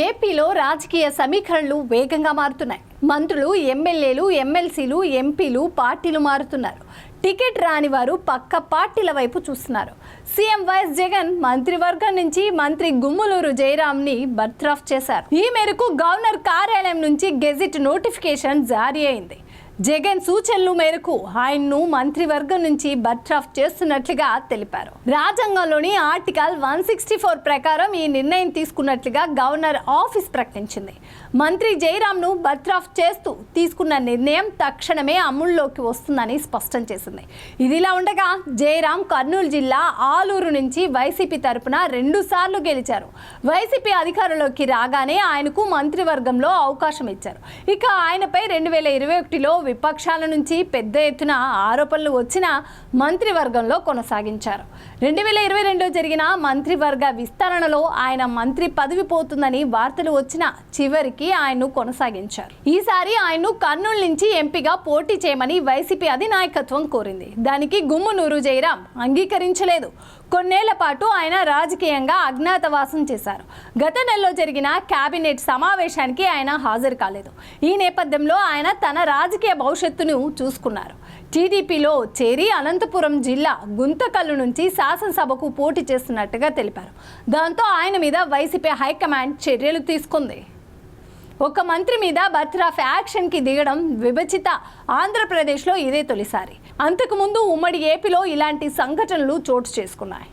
ఏపీలో రాజకీయ సమీకరణలు వేగంగా మారుతున్నాయి. మంత్రులు ఎమ్మెల్యేలు ఎమ్మెల్సీలు ఎంపీలు పార్టీలు మారుతున్నారు. టికెట్ రాని వారు పక్క పార్టీల వైపు చూస్తున్నారు. సీఎం వైఎస్ జగన్ మంత్రివర్గం నుంచి మంత్రి గుమ్మలూరు జయరాంని బర్త్రాఫ్ చేశారు. ఈ మేరకు గవర్నర్ కార్యాలయం నుంచి గెజిట్ నోటిఫికేషన్ జారీ అయింది. జగన్ సూచనలు మేరకు ఆయన్ను మంత్రివర్గం నుంచి బర్త్రాఫ్ చేస్తున్నట్లుగా తెలిపారు. రాజ్యాంగంలోని ఆర్టికల్ వన్ సిక్స్టీ ఫోర్ ప్రకారం ఈ నిర్ణయం తీసుకున్నట్లుగా గవర్నర్ ఆఫీస్ ప్రకటించింది. మంత్రి జయరాంను బర్త్రాఫ్ చేస్తూ తీసుకున్న నిర్ణయం తక్షణమే అమల్లోకి వస్తుందని స్పష్టం చేసింది. ఇదిలా ఉండగా జయరాం కర్నూలు జిల్లా ఆలూరు నుంచి వైసీపీ తరపున రెండు సార్లు గెలిచారు. వైసీపీ అధికారంలోకి రాగానే ఆయనకు మంత్రివర్గంలో అవకాశం ఇచ్చారు. ఇక ఆయనపై రెండు వేల ఇరవై ఒకటిలో విపక్షాల నుంచి పెద్ద ఎత్తున ఆరోపణలు వచ్చిన మంత్రివర్గంలో కొనసాగించారు. రెండు వేల ఇరవై రెండులో జరిగిన మంత్రివర్గ విస్తరణలో ఆయన మంత్రి పదవి పోతుందని వార్తలు వచ్చిన చివరికి ఆయన్ను కొనసాగించారు. ఈసారి ఆయన్ను కర్నూలు నుంచి ఎంపీగా పోటీ చేయమని వైసీపీ అధినాయకత్వం కోరింది. దానికి గుమ్మునూరు జయరాం అంగీకరించలేదు. కొన్నేళ్ళ పాటు ఆయన రాజకీయంగా అజ్ఞాతవాసం చేశారు. గత నెలలో జరిగిన కేబినెట్ సమావేశానికి ఆయన హాజరు కాలేదు. ఈ నేపథ్యంలో ఆయన తన రాజకీయ రాజకీయ భవిష్యత్తును చూసుకున్నారు. టీడీపీలో చేరి అనంతపురం జిల్లా గుంతకల్లు నుంచి శాసనసభకు పోటీ చేస్తున్నట్టుగా తెలిపారు. దాంతో ఆయన మీద వైసీపీ హైకమాండ్ చర్యలు తీసుకుంది. ఒక మంత్రి మీద బర్త్రాఫ్ యాక్షన్కి దిగడం విభజిత ఆంధ్రప్రదేశ్లో ఇదే తొలిసారి. అంతకుముందు ఉమ్మడి ఏపీలో ఇలాంటి సంఘటనలు చోటు చేసుకున్నాయి.